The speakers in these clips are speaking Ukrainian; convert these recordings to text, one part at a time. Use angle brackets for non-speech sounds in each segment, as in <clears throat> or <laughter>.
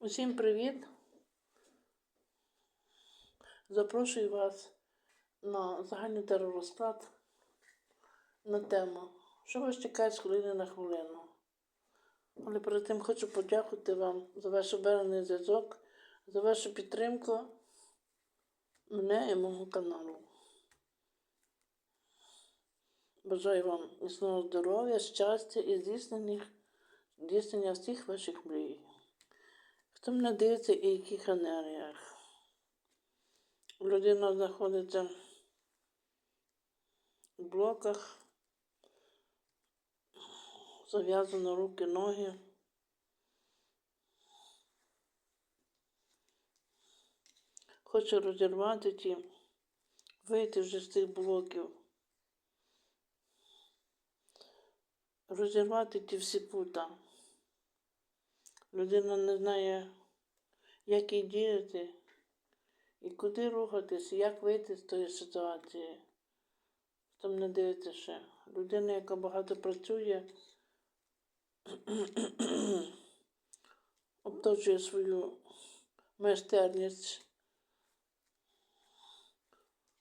Усім привіт! Запрошую вас на загальний теророзклад на тему, що вас чекає з хвилини на хвилину. Але перед тим хочу подякувати вам за ваш оберений зв'язок, за вашу підтримку мене і мого каналу. Бажаю вам міцного здоров'я, щастя і здійснення, всіх ваших мрій. Хто мене дивиться і яких енергіях? Людина знаходиться в блоках, зав'язано руки, ноги. Хоче розірвати ті, вийти вже з цих блоків. Розірвати ті всі пута. Людина не знає, як їй діяти і куди рухатись, як вийти з тої ситуації. Там не дивиться ще. Людина, яка багато працює, <clears throat> обточує свою майстерність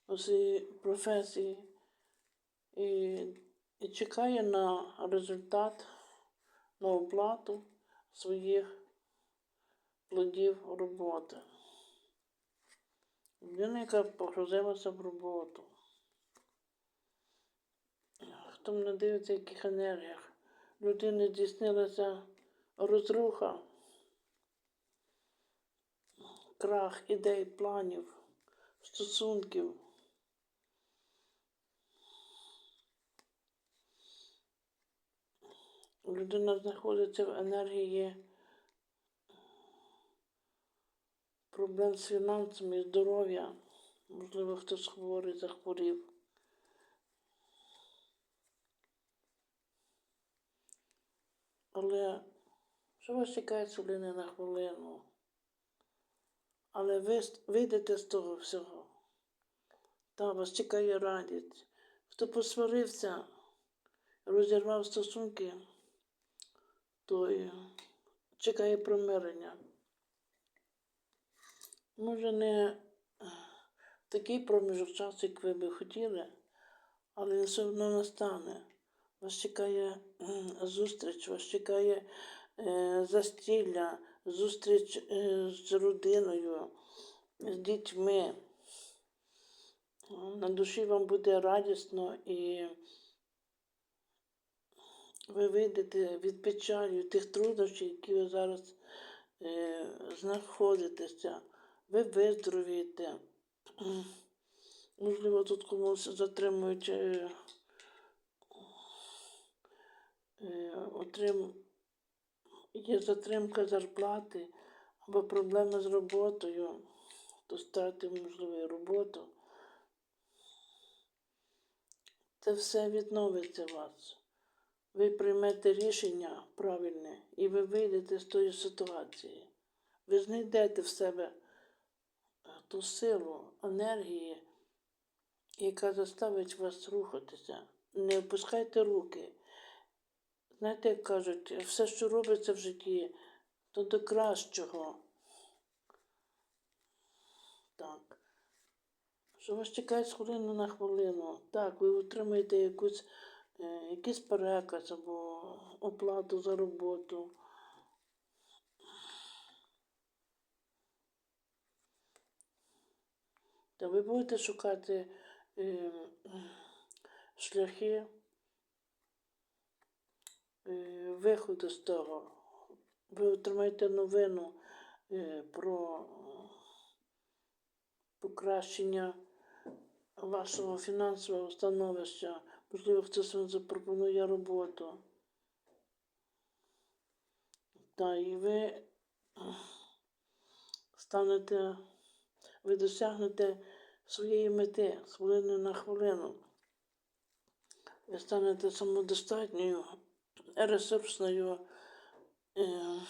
у своїй професії і, і чекає на результат, на оплату своїх плодів роботи. Людина, яка погрузилася в роботу. Хто мене дивиться, в яких енергіях. Людини здійснилася розруха, крах ідей, планів, стосунків. Людина знаходиться в енергії проблем з фінансами, здоров'я. Можливо, хтось хворий, захворів. Але що вас чекає хвилини на хвилину? Але ви вийдете з того всього. Та вас чекає радість. Хто посварився, розірвав стосунки, той чекає примирення. Може, не такий проміжок часу, як ви би хотіли, але він все одно настане. Вас чекає зустріч, вас чекає е, застілля, зустріч е, з родиною, з дітьми. На душі вам буде радісно і ви вийдете від печалі, тих труднощів, які ви зараз е, знаходитеся. Ви виздоровієте. Можливо, тут комусь затримують е, е, отрим... є затримка зарплати або проблеми з роботою, то втратив, можливо, роботу. Це все відновиться у вас. Ви приймете рішення правильне і ви вийдете з тої ситуації. Ви знайдете в себе е, ту силу, енергії, яка заставить вас рухатися. Не опускайте руки. Знаєте, як кажуть, все, що робиться в житті, то до кращого. Так. Що вас чекає з хвилини на хвилину? Так, ви отримаєте якусь, якийсь переказ або оплату за роботу. Та ви будете шукати е, шляхи е, виходу з того. Ви отримаєте новину е, про покращення вашого фінансового становища. Можливо, хтось вам запропонує роботу. Та і ви станете, ви досягнете своєї мети з хвилини на хвилину. Ви станете самодостатньою, ресурсною е,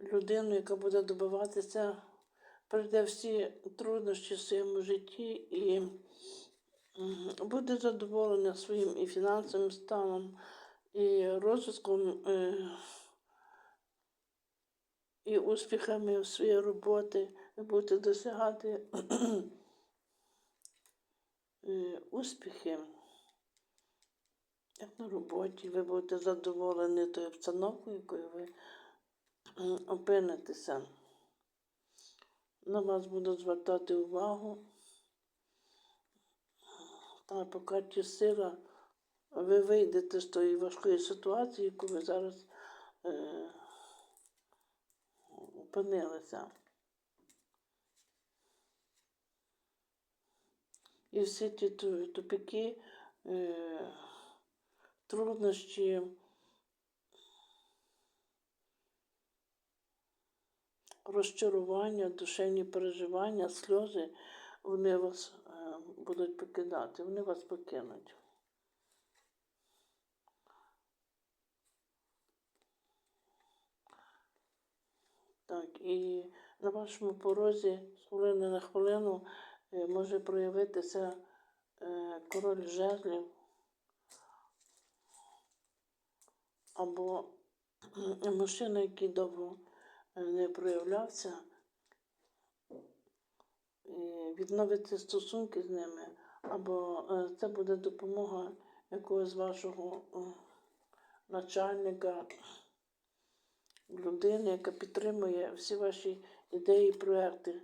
людиною, яка буде добиватися, пройде всі труднощі в своєму житті і буде задоволена своїм і фінансовим станом, і розвитком, е, і успіхами в своїй роботі. Ви будете досягати <clears throat> е, успіхи. Як на роботі, ви будете задоволені тою обстановкою, якою ви опинитеся. На вас будуть звертати увагу. Та по карті сила ви вийдете з тої важкої ситуації, яку ви зараз е, опинилися. І всі ті ту- тупики, е, труднощі, розчарування, душевні переживання, сльози, вони вас будуть покидати, вони вас покинуть. Так, і на вашому порозі з хвилини на хвилину е, може проявитися е, король жезлів або кхм, мужчина, який довго е, не проявлявся, відновити стосунки з ними, або е, це буде допомога якогось вашого е, начальника, людини, яка підтримує всі ваші ідеї і проекти.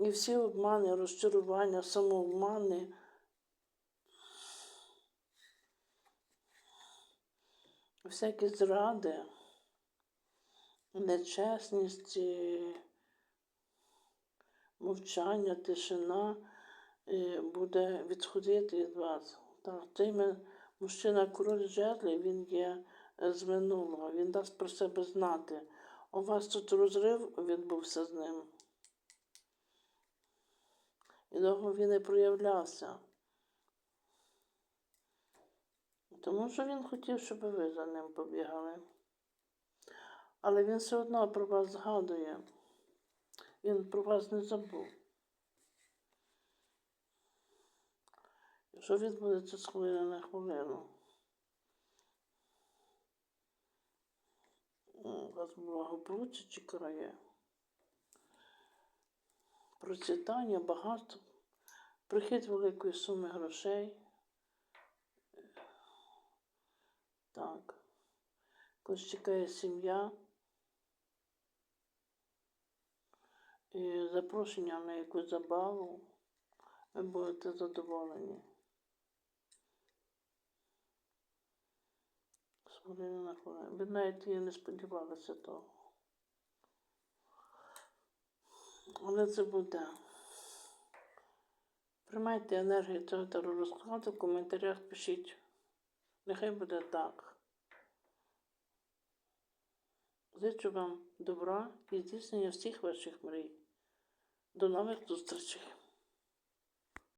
І всі обмани, розчарування, самообмани. Всякі зради, нечесність, е, мовчання, тишина е, буде відходити від вас. Так, цей мужчина король жезлів, він є е, з минулого, він дасть про себе знати. У вас тут розрив відбувся з ним. І довго він не проявлявся. Тому що він хотів, щоб ви за ним побігали. Але він все одно про вас згадує. Він про вас не забув. Що відбудеться з хвилини на хвилину? Вас благополуччя чекає. Процвітання, багатство, прихід великої суми грошей. Так. Когось чекає сім'я. І запрошення на якусь забаву. Ви будете задоволені. Ви навіть і не сподівалися того. Але це буде. Приймайте енергію цього теророзкладу, в коментарях пишіть. Нехай буде так. Зичу вам добра і здійснення всіх ваших мрій. До нових зустрічей.